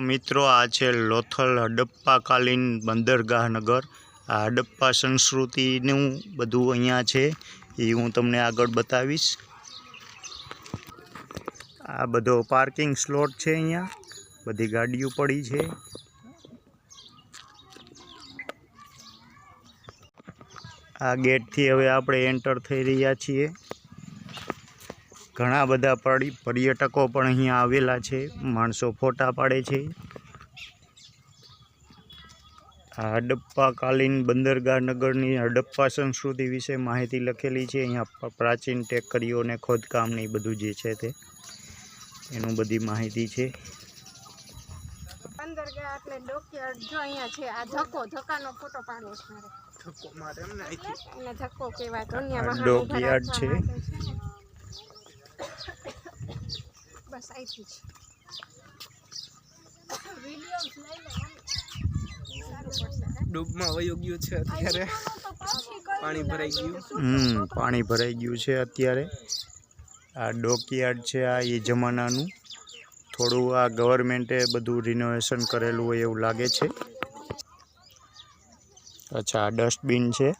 મિત્રો, આ છે લોથલ હડપ્પાકાલીન બંદરગાહ નગર. આ હડપ્પા સંસ્કૃતિનું બધું અહીંયા છે એ હું તમને આગળ બતાવીશ. આ બધો પાર્કિંગ સ્લોટ છે અહીંયા. બધી ગાડીઓ પડી છે. આ ગેટથી હવે આપણે એન્ટર થઈ રહ્યા છીએ. ઘણા બધા પર્યટકો પણ અહીંયા આવેલા છે. માણસો ફોટા પાડે છે. આ હડપ્પાકાલીન બંદરગાહ નગરની હડપ્પા સંસ્કૃતિ વિશે માહિતી લખેલી છે. અહીંયા પ્રાચીન ટેકરીઓ અને ખોદકામની બધું જે છે તે એનું બધી માહિતી છે. અંદર એટલે ડોકિયાર્ડ. જો અહીંયા છે આ ધક્કો ધક્કાનો ફોટો પાડવો છે મારે. ધક્કો મારે એમ ને અહીંથી. એને ધક્કો કહેવાય ડોકયાર્ડ છે. છે અત્યારે. પાણી ભરાઈ ગયું. હમ, પાણી ભરાઈ ગયું છે અત્યારે. આ ડોકયાર્ડ છે આ એ જમાનાનું. થોડું આ ગવર્મેન્ટે બધું રિનોવેશન કરેલું હોય એવું લાગે છે. અચ્છા, આ ડસ્ટબિન છે.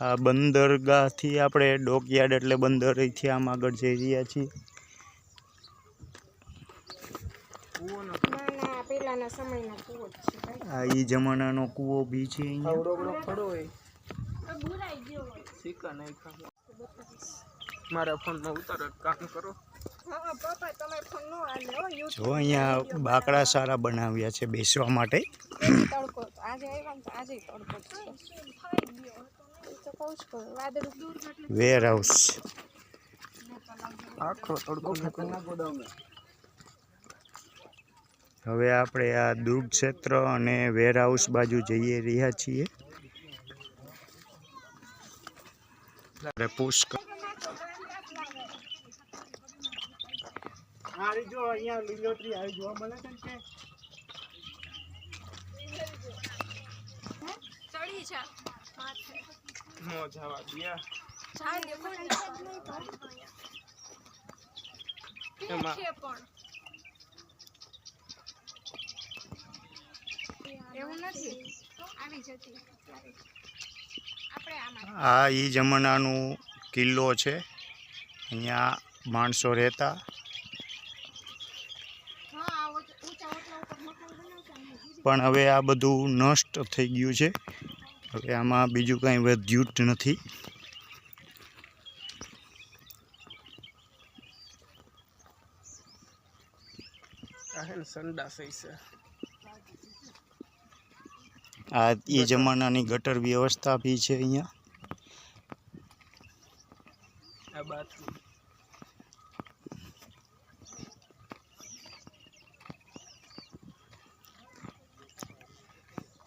આ બંદરગાહથી આપણે ડોકયાર્ડ એટલે બંદરથી આમ આગળ જઈ રહ્યા છીએ. કૂવોનો ના ના પેલાના સમયનો કૂવો જ છે ભાઈ આ ઈ જમાનાનો કૂવો બી છે મારા ફોનમાં ઉતારો કામ કરો. હા પપ્પા તમે ફોન નો આલે હો જો અહીંયા બાકડા સારા બનાવ્યા છે બેસવા માટે. તડકો તો આજે આવ્યા ને તો આજે તડકો જ છે એ તો કહું જ કરું વાદળું દૂર એટલે વેર હાઉસ આખો તડકો મૂકો હવે આપણે આ દુર્ગ ક્ષેત્ર અને વેરહાઉસ બાજુ જઈએ રહ્યા છીએ. આપણે પુષ્કર અહીંયા લીલોતરી આવી જોવા મળે છે ચડી છે આ ઈ જમાનાનું કિલ્લો છે. અહીંયા માણસો રહેતા. પણ હવે આ બધું નષ્ટ થઈ ગયું છે. હવે આમાં બીજું કાંઈ વધ્યું જ નથી. આ એ જમાનાની ગટર વ્યવસ્થા બી છે અહીંયા.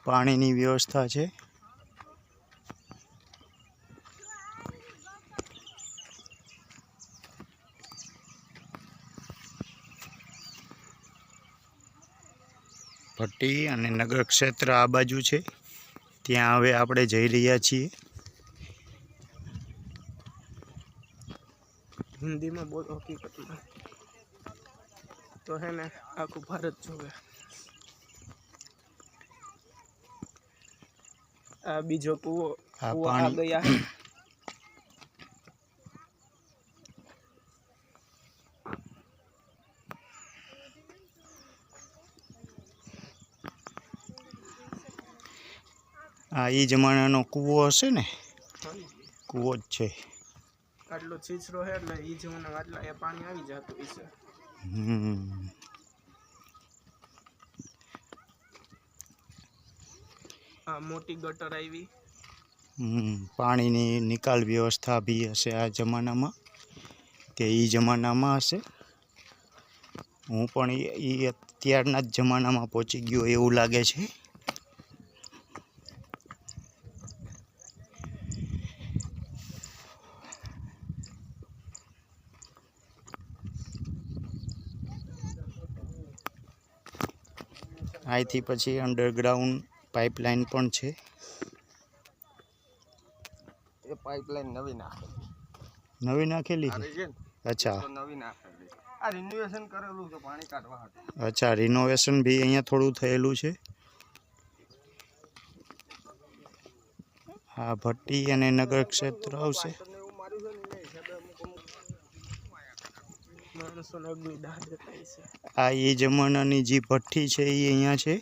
પાણીની વ્યવસ્થા છે. ભટ્ટી અને નગર ક્ષેત્ર આ બાજુ છે. ત્યાં હવે આપણે જઈ રહ્યા છીએ. હિન્દીમાં બોલો હકીકતમાં. તો હે ને આખું ભારત જોવે. આ બીજો કૂવો ગયા. આ એ જમાનાનો કૂવો હશે ને? કૂવો જ છે. આટલો છીછરો હે એટલે ઈ જમાના આટલા એ પાણી આવી જતું હશે આ મોટી ગટર આવી. પાણીની નિકાલ વ્યવસ્થા બી હશે આ જમાનામાં કે એ જમાનામાં હશે. હું પણ એ અત્યારના જ જમાનામાં પહોંચી ગયો એવું લાગે છે. અહીંથી પછી અંડરગ્રાઉન્ડ પાઇપલાઇન પણ છે. એ પાઇપલાઇન નવી નાખે નવી નાખેલી છે? અચ્છા. નવી નાખેલી આ રિન્યુએશન કરેલું છે પાણી કાઢવા હાટુ. અચ્છા રિનોવેશન બી અહીંયા થોડું થયેલું છે. આ ભટ્ટી અને નગર ક્ષેત્ર આવશે તમને એવું માર્યું છે ને એને હિસાબે અમુક અમુક માણસોને અગ્નિ દાહ દેખાય છે. આ એ જમાનાની જે ભઠ્ઠી છે એ અહીંયા છે.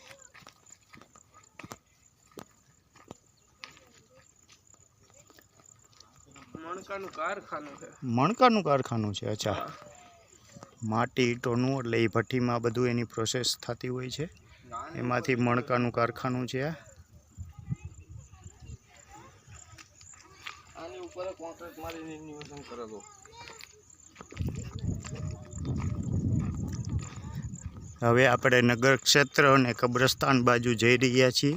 મણકાનું કારખાનું છે. મણકાનું કારખાનું છે અચ્છા. માટી ઈંટોનું એટલે એ ભઠ્ઠીમાં બધું એની પ્રોસેસ થતી હોય છે. એમાંથી મણકાનું કારખાનું છે આ. આની ઉપર કોન્ટ્રાક્ટ મારી રિન્યુએશન કરેલું હવે આપણે નગર ક્ષેત્ર અને કબ્રસ્તાન બાજુ જઈ રહ્યા છીએ.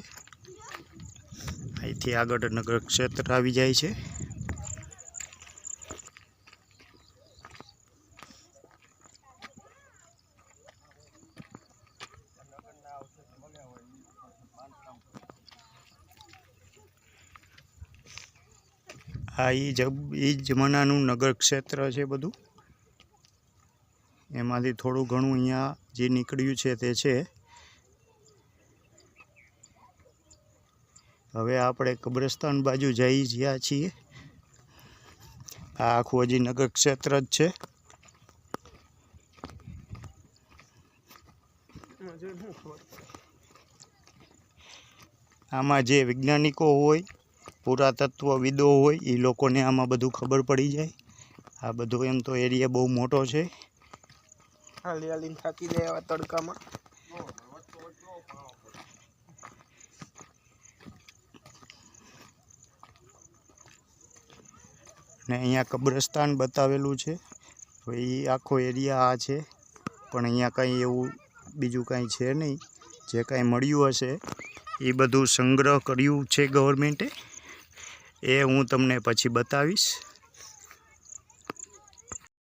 અહીંથી આગળ નગર ક્ષેત્ર આવી જાય છે. આ એ જ એ જમાનાનું નગર ક્ષેત્ર છે બધું. એમાંથી થોડું ઘણું અહીંયા જે નીકળ્યું છે તે છે. હવે આપણે કબ્રસ્તાન બાજુ જઈ રહ્યા છીએ. આ આખું હજી નગર ક્ષેત્ર જ છે. આમાં જે વૈજ્ઞાનિકો હોય, પુરાતત્વવિદો હોય એ લોકોને આમાં બધું ખબર પડી જાય. આ બધો એમ તો એરિયા બહુ મોટો છે. હાલી હાલીને થાકી જાય એવા તડકામાં. ને અહીંયા કબ્રસ્તાન બતાવેલું છે. એ આખો એરિયા આ છે. પણ અહીંયા કંઈ એવું બીજું કાંઈ છે નહીં. જે કાંઈ મળ્યું હશે, એ બધું સંગ્રહ કર્યું છે ગવર્મેન્ટે એ હું તમને પછી બતાવીશ.